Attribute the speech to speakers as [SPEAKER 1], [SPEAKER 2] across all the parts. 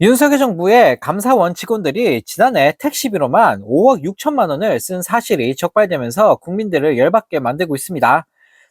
[SPEAKER 1] 윤석열 정부의 감사 원 직원들이 지난해 택시비로만 5억 6천만 원을 쓴 사실이 적발되면서 국민들을 열받게 만들고 있습니다.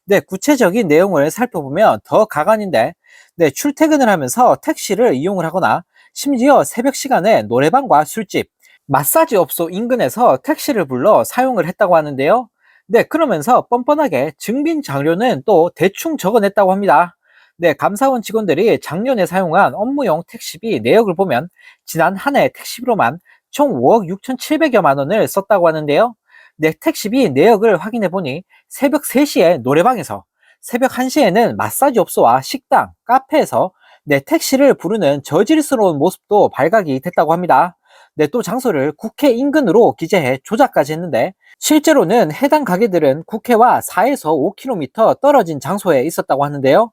[SPEAKER 1] 네, 구체적인 내용을 살펴보면 더 가관인데, 네, 출퇴근을 하면서 택시를 이용을 하거나 심지어 새벽 시간에 노래방과 술집, 마사지 업소 인근에서 택시를 불러 사용을 했다고 하는데요. 네, 그러면서 뻔뻔하게 증빙 자료는 또 대충 적어냈다고 합니다. 네, 감사원 직원들이 작년에 사용한 업무용 택시비 내역을 보면 지난 한 해 택시비로만 총 5억 6,700여만 원을 썼다고 하는데요. 네, 택시비 내역을 확인해 보니 새벽 3시에 노래방에서, 새벽 1시에는 마사지 업소와 식당, 카페에서 네, 택시를 부르는 저질스러운 모습도 발각이 됐다고 합니다. 네, 또 장소를 국회 인근으로 기재해 조작까지 했는데 실제로는 해당 가게들은 국회와 4에서 5km 떨어진 장소에 있었다고 하는데요.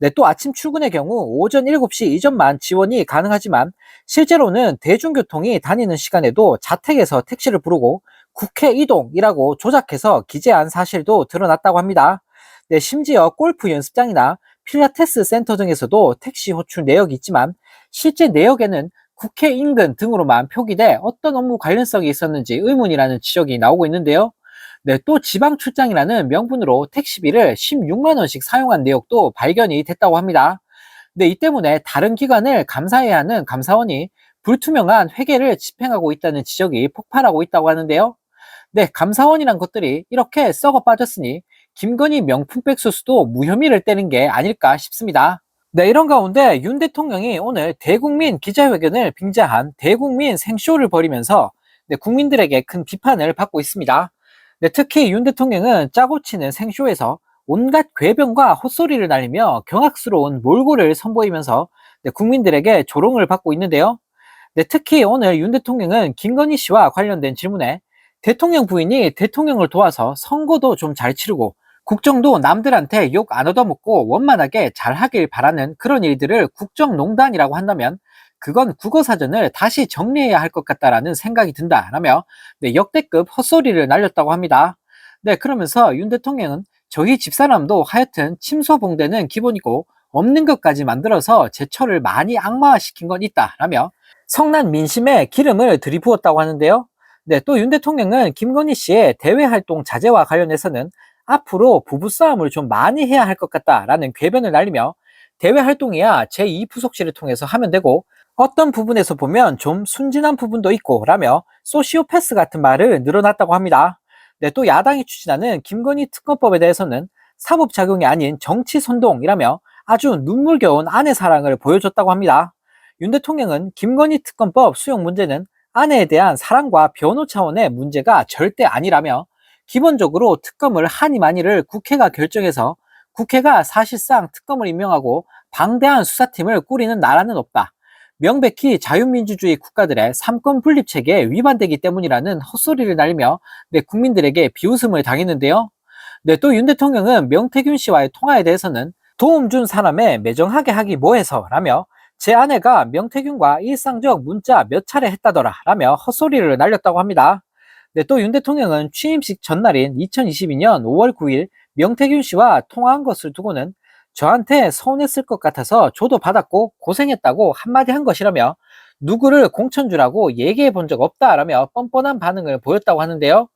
[SPEAKER 1] 네, 또 아침 출근의 경우 오전 7시 이전만 지원이 가능하지만 실제로는 대중교통이 다니는 시간에도 자택에서 택시를 부르고 국회 이동이라고 조작해서 기재한 사실도 드러났다고 합니다. 네, 심지어 골프 연습장이나 필라테스 센터 등에서도 택시 호출 내역이 있지만 실제 내역에는 국회 인근 등으로만 표기돼 어떤 업무 관련성이 있었는지 의문이라는 지적이 나오고 있는데요. 네, 또 지방 출장이라는 명분으로 택시비를 16만 원씩 사용한 내역도 발견이 됐다고 합니다. 네, 이 때문에 다른 기관을 감사해야 하는 감사원이 불투명한 회계를 집행하고 있다는 지적이 폭발하고 있다고 하는데요. 네, 감사원이란 것들이 이렇게 썩어 빠졌으니 김건희 명품백 수수도 무혐의를 떼는 게 아닐까 싶습니다. 네, 이런 가운데 윤 대통령이 오늘 대국민 기자회견을 빙자한 대국민 생쇼를 벌이면서 네, 국민들에게 큰 비판을 받고 있습니다. 네, 특히 윤 대통령은 짜고 치는 생쇼에서 온갖 궤변과 헛소리를 날리며 경악스러운 몰골을 선보이면서 네, 국민들에게 조롱을 받고 있는데요. 네, 특히 오늘 윤 대통령은 김건희 씨와 관련된 질문에 대통령 부인이 대통령을 도와서 선거도 좀 잘 치르고 국정도 남들한테 욕 안 얻어먹고 원만하게 잘 하길 바라는 그런 일들을 국정농단이라고 한다면 그건 국어 사전을 다시 정리해야 할 것 같다라는 생각이 든다라며 네, 역대급 헛소리를 날렸다고 합니다. 네, 그러면서 윤 대통령은 저희 집사람도 하여튼 침소봉대는 기본이고 없는 것까지 만들어서 제철을 많이 악마화시킨 건 있다라며 성난 민심에 기름을 들이부었다고 하는데요. 네, 또 윤 대통령은 김건희 씨의 대외 활동 자제와 관련해서는 앞으로 부부싸움을 좀 많이 해야 할 것 같다라는 궤변을 날리며 대외 활동이야 제2부속실을 통해서 하면 되고 어떤 부분에서 보면 좀 순진한 부분도 있고 라며 소시오패스 같은 말을 늘어났다고 합니다. 네, 또 야당이 추진하는 김건희 특검법에 대해서는 사법작용이 아닌 정치 선동이라며 아주 눈물겨운 아내 사랑을 보여줬다고 합니다. 윤 대통령은 김건희 특검법 수용 문제는 아내에 대한 사랑과 변호 차원의 문제가 절대 아니라며 기본적으로 특검을 하니 마니를 국회가 결정해서 국회가 사실상 특검을 임명하고 방대한 수사팀을 꾸리는 나라는 없다. 명백히 자유민주주의 국가들의 삼권 분립 체계에 위반되기 때문이라는 헛소리를 날리며 네, 국민들에게 비웃음을 당했는데요. 네, 또 윤 대통령은 명태균 씨와의 통화에 대해서는 도움 준 사람에 매정하게 하기 뭐해서 라며 제 아내가 명태균과 일상적 문자 몇 차례 했다더라 라며 헛소리를 날렸다고 합니다. 네, 또 윤 대통령은 취임식 전날인 2022년 5월 9일 명태균 씨와 통화한 것을 두고는 저한테 서운했을 것 같아서 저도 받았고 고생했다고 한마디 한 것이라며 누구를 공천주라고 얘기해 본 적 없다라며 뻔뻔한 반응을 보였다고 하는데요.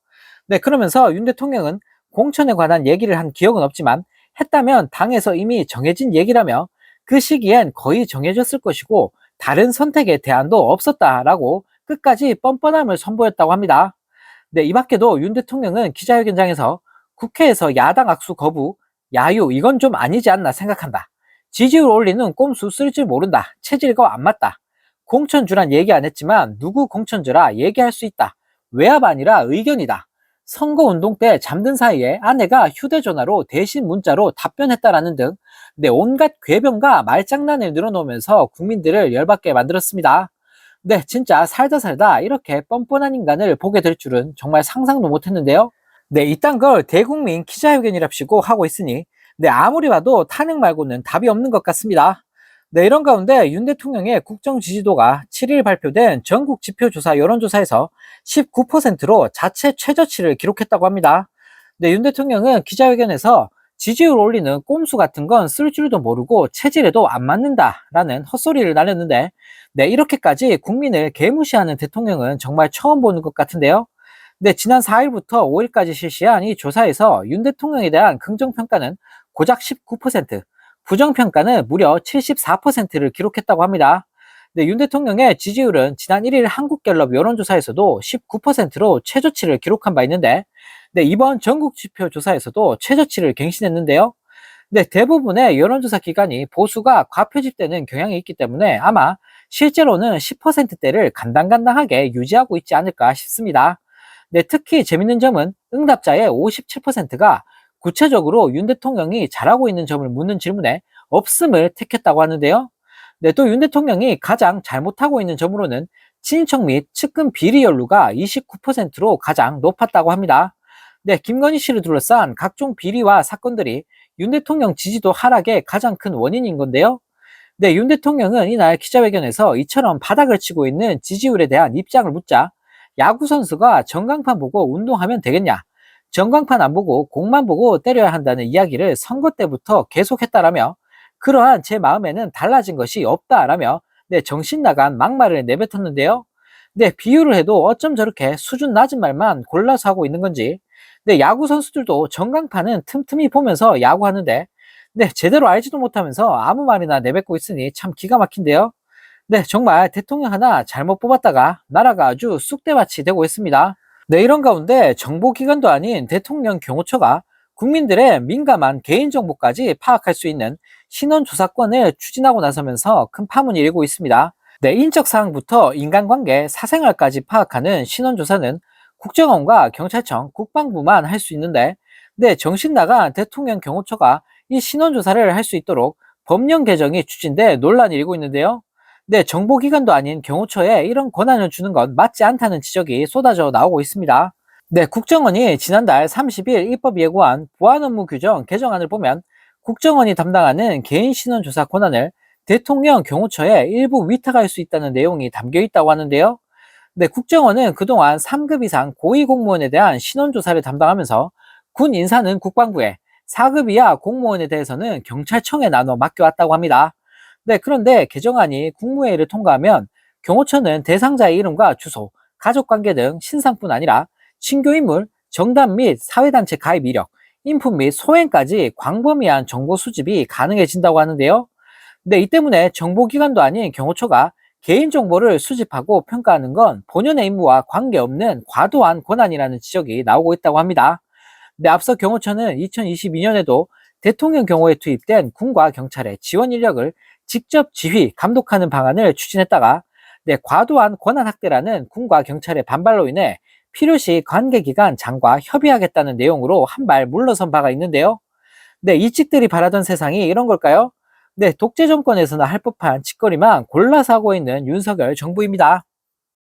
[SPEAKER 1] 네, 그러면서 윤 대통령은 공천에 관한 얘기를 한 기억은 없지만 했다면 당에서 이미 정해진 얘기라며 그 시기엔 거의 정해졌을 것이고 다른 선택의 대안도 없었다라고 끝까지 뻔뻔함을 선보였다고 합니다. 네, 이 밖에도 윤 대통령은 기자회견장에서 국회에서 야당 악수 거부, 야유, 이건 좀 아니지 않나 생각한다. 지지율 올리는 꼼수 쓸 줄 모른다. 체질과 안 맞다. 공천주란 얘기 안 했지만 누구 공천주라 얘기할 수 있다. 외압 아니라 의견이다. 선거운동 때 잠든 사이에 아내가 휴대전화로 대신 문자로 답변했다라는 등 네, 온갖 궤변과 말장난을 늘어놓으면서 국민들을 열받게 만들었습니다. 네, 진짜 살다 살다 이렇게 뻔뻔한 인간을 보게 될 줄은 정말 상상도 못했는데요. 네, 이딴 걸 대국민 기자회견이랍시고 하고 있으니 네, 아무리 봐도 탄핵 말고는 답이 없는 것 같습니다. 네, 이런 가운데 윤 대통령의 국정 지지도가 7일 발표된 전국 지표조사 여론조사에서 19%로 자체 최저치를 기록했다고 합니다. 네, 윤 대통령은 기자회견에서 지지율 올리는 꼼수 같은 건 쓸 줄도 모르고 체질에도 안 맞는다라는 헛소리를 날렸는데 네, 이렇게까지 국민을 개무시하는 대통령은 정말 처음 보는 것 같은데요. 네, 지난 4일부터 5일까지 실시한 이 조사에서 윤 대통령에 대한 긍정평가는 고작 19%, 부정평가는 무려 74%를 기록했다고 합니다. 네, 윤 대통령의 지지율은 지난 1일 한국갤럽 여론조사에서도 19%로 최저치를 기록한 바 있는데, 네, 이번 전국지표 조사에서도 최저치를 갱신했는데요. 네, 대부분의 여론조사 기관이 보수가 과표집되는 경향이 있기 때문에 아마 실제로는 10%대를 간당간당하게 유지하고 있지 않을까 싶습니다. 네, 특히 재밌는 점은 응답자의 57%가 구체적으로 윤 대통령이 잘하고 있는 점을 묻는 질문에 없음을 택했다고 하는데요. 네, 또 윤 대통령이 가장 잘못하고 있는 점으로는 친인척 및 측근 비리 연루가 29%로 가장 높았다고 합니다. 네, 김건희 씨를 둘러싼 각종 비리와 사건들이 윤 대통령 지지도 하락의 가장 큰 원인인 건데요. 네, 윤 대통령은 이날 기자회견에서 이처럼 바닥을 치고 있는 지지율에 대한 입장을 묻자 야구 선수가 전광판 보고 운동하면 되겠냐? 전광판 안 보고 공만 보고 때려야 한다는 이야기를 선거 때부터 계속했다라며 그러한 제 마음에는 달라진 것이 없다라며 네, 정신 나간 막말을 내뱉었는데요. 네, 비유를 해도 어쩜 저렇게 수준 낮은 말만 골라서 하고 있는 건지. 네, 야구 선수들도 전광판은 틈틈이 보면서 야구하는데 네, 제대로 알지도 못하면서 아무 말이나 내뱉고 있으니 참 기가 막힌데요. 네, 정말 대통령 하나 잘못 뽑았다가 나라가 아주 쑥대밭이 되고 있습니다. 네, 이런 가운데 정보기관도 아닌 대통령 경호처가 국민들의 민감한 개인정보까지 파악할 수 있는 신원조사권을 추진하고 나서면서 큰 파문이 일고 있습니다. 네, 인적 사항부터 인간관계, 사생활까지 파악하는 신원조사는 국정원과 경찰청, 국방부만 할 수 있는데, 네, 정신 나간 대통령 경호처가 이 신원조사를 할 수 있도록 법령 개정이 추진돼 논란이 일고 있는데요. 네, 정보기관도 아닌 경호처에 이런 권한을 주는 건 맞지 않다는 지적이 쏟아져 나오고 있습니다. 네, 국정원이 지난달 30일 입법 예고한 보안 업무 규정 개정안을 보면 국정원이 담당하는 개인 신원 조사 권한을 대통령 경호처에 일부 위탁할 수 있다는 내용이 담겨 있다고 하는데요. 네, 국정원은 그동안 3급 이상 고위 공무원에 대한 신원 조사를 담당하면서 군 인사는 국방부에 4급 이하 공무원에 대해서는 경찰청에 나눠 맡겨왔다고 합니다. 네, 그런데 개정안이 국무회의를 통과하면 경호처는 대상자의 이름과 주소, 가족관계 등 신상뿐 아니라 신교인물, 정당 및 사회단체 가입 이력, 인품 및 소행까지 광범위한 정보 수집이 가능해진다고 하는데요. 네, 이 때문에 정보기관도 아닌 경호처가 개인정보를 수집하고 평가하는 건 본연의 임무와 관계없는 과도한 권한이라는 지적이 나오고 있다고 합니다. 네, 앞서 경호처는 2022년에도 대통령 경호에 투입된 군과 경찰의 지원 인력을 직접 지휘, 감독하는 방안을 추진했다가 네, 과도한 권한 확대라는 군과 경찰의 반발로 인해 필요시 관계기관 장과 협의하겠다는 내용으로 한 발 물러선 바가 있는데요. 네, 이직들이 바라던 세상이 이런 걸까요? 네, 독재 정권에서나 할 법한 짓거리만 골라서 하고 있는 윤석열 정부입니다.